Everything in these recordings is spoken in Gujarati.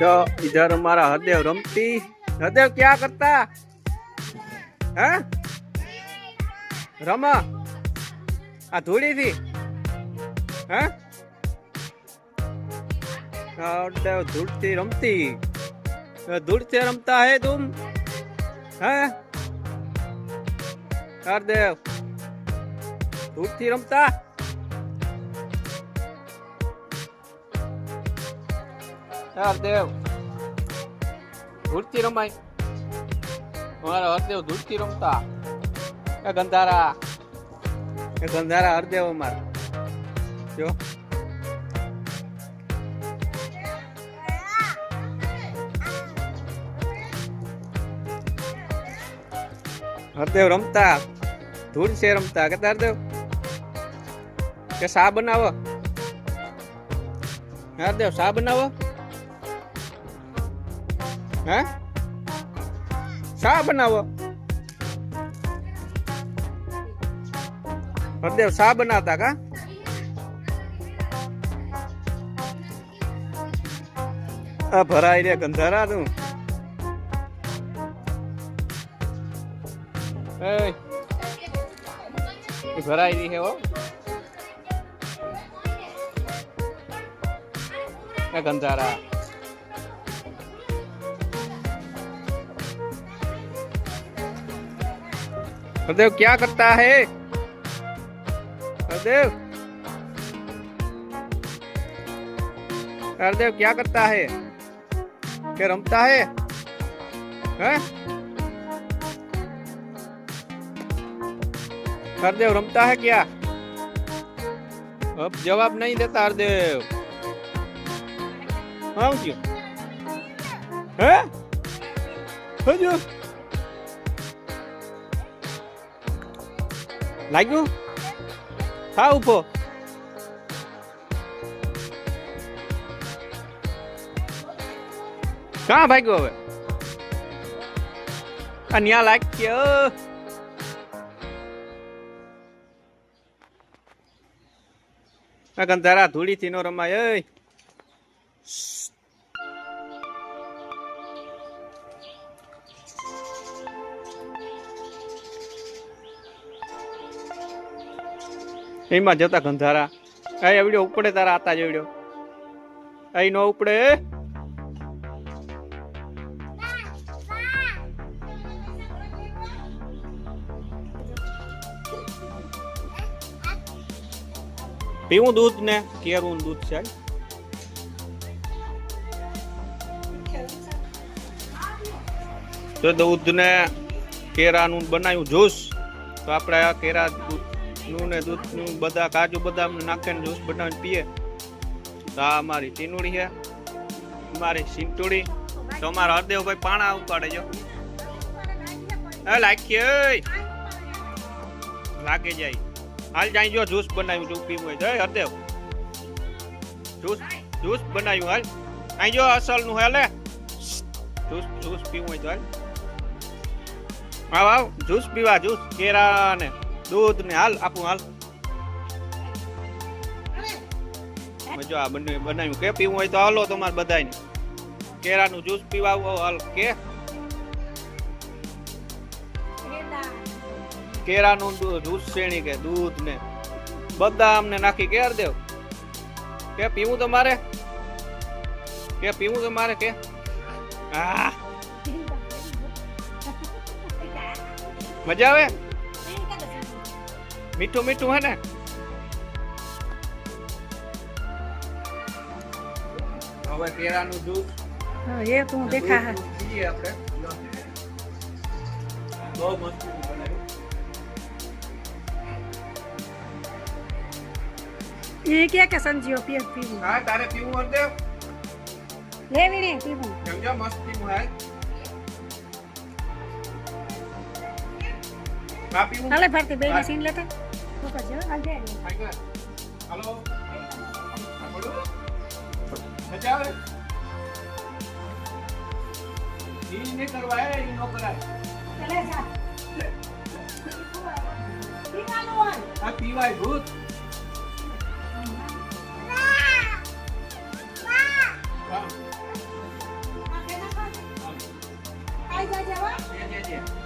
तो इधर हमारा हृदय रमती हृदय क्या करता है रमा आ थोड़ी सी है धूल रमती धूल से रमता है तुम है हरदेव धूल रमता હરદેવ ધૂળથી રમાય. અમારા હરદેવ ધૂળથી રમતા. એ ગંધારા. એ ગંધારા હરદેવ અમારા. જો. હરદેવ રમતા. ધૂળ છે રમતા. કે હરદેવ? કે શા બનાવો? હરદેવ, શા બનાવો? હે શા બનાવો હરદેવ શા બનાવતા કા આ ભરાઈ રે ગંધારા તું Ê Đi vào đây đi theo Hardev क्या करता है? हरदेव हरदेव क्या करता है? क्या रमता है? हैं? हरदेव रमता है क्या? अब जवाब नहीं देता हरदेव। हाँ क्यों है? હજુ લાગ્યું? હા ઊભો. ક્યાં ભાગ્યો હવે? આ ન્યા લાગ્યો આ ગંધારા ધૂળીથી નો રમાય એમાં જતા ગંધારા. આ એવડ્યો ઉપડે તારા આતા જેવડ્યો અહીં નો ઉપડે. પીવું દૂધ ને? કેરું દૂધ છે. તો દૂધ ને કેરાનું બનાવ્યું જ્યુસ તો આપણે આ કેરા દૂધનું ને દૂધનું બધા કાજુ બદામ નાખીને જ્યુસ બનાવીને પીએ. તો આ અમારી ટીનુડી છે. અમારી સિંટુડી તો અમારા હરદેવભાઈ પાણા ઉપાડે જો. એ લાખી લાગે જાય. હાલ જાય જો જ્યુસ બનાવ્યું છું, પીવું હોય જય હરદેવ. જ્યુસ જ્યુસ બનાવ્યું હાલ. અહીં જો અસલનું હેલે. જ્યુસ જ્યુસ પીવું હોય તો હાલ. આવ આવ. જ્યુસ પીવા જ્યુસ કેરા ને દૂધ ને હાલ આપું હાલ. જો આ બંને બનાવ્યું. કે પીવું હોય તો હાલો તમારે બધાને. કેરાનું જ્યુસ પીવા આવો હાલ. કે? કેરાનું જ્યુસ શેણી કે દૂધ ને બદામ ને નાખી કેર દેવ? કે પીવું તમારે? કે પીવું તમારે કે? હા. મજા આવે? મીઠું મીઠું હે ને? હવે કેરાનું જ્યુસ હા, એ તો હું દેખા હા. પીએ આપણે. બહુ મસ્ત એ કે કે સંજીઓ પીએ પીવું હા તારે પીવું તે લે વીણે પીવું. સમજો મસ્ત પીવું હા. ચાલે ભરતી બે સીન લેતા. તો કરજો હાલ. બોલો. મજા આવે? ઈ ને કરવા એ નો કરાય. ચાલે જા. પીવાનું હોય. આ પીવાય ભૂત. હા. ખાઈ જાજે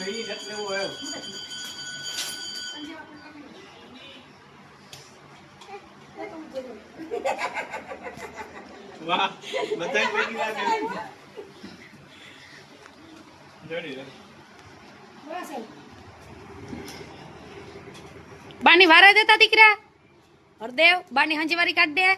नहीं रख वो है। वाह बानी वारा देता दिख रहा और देव, बानी हंजी वारी काट दिया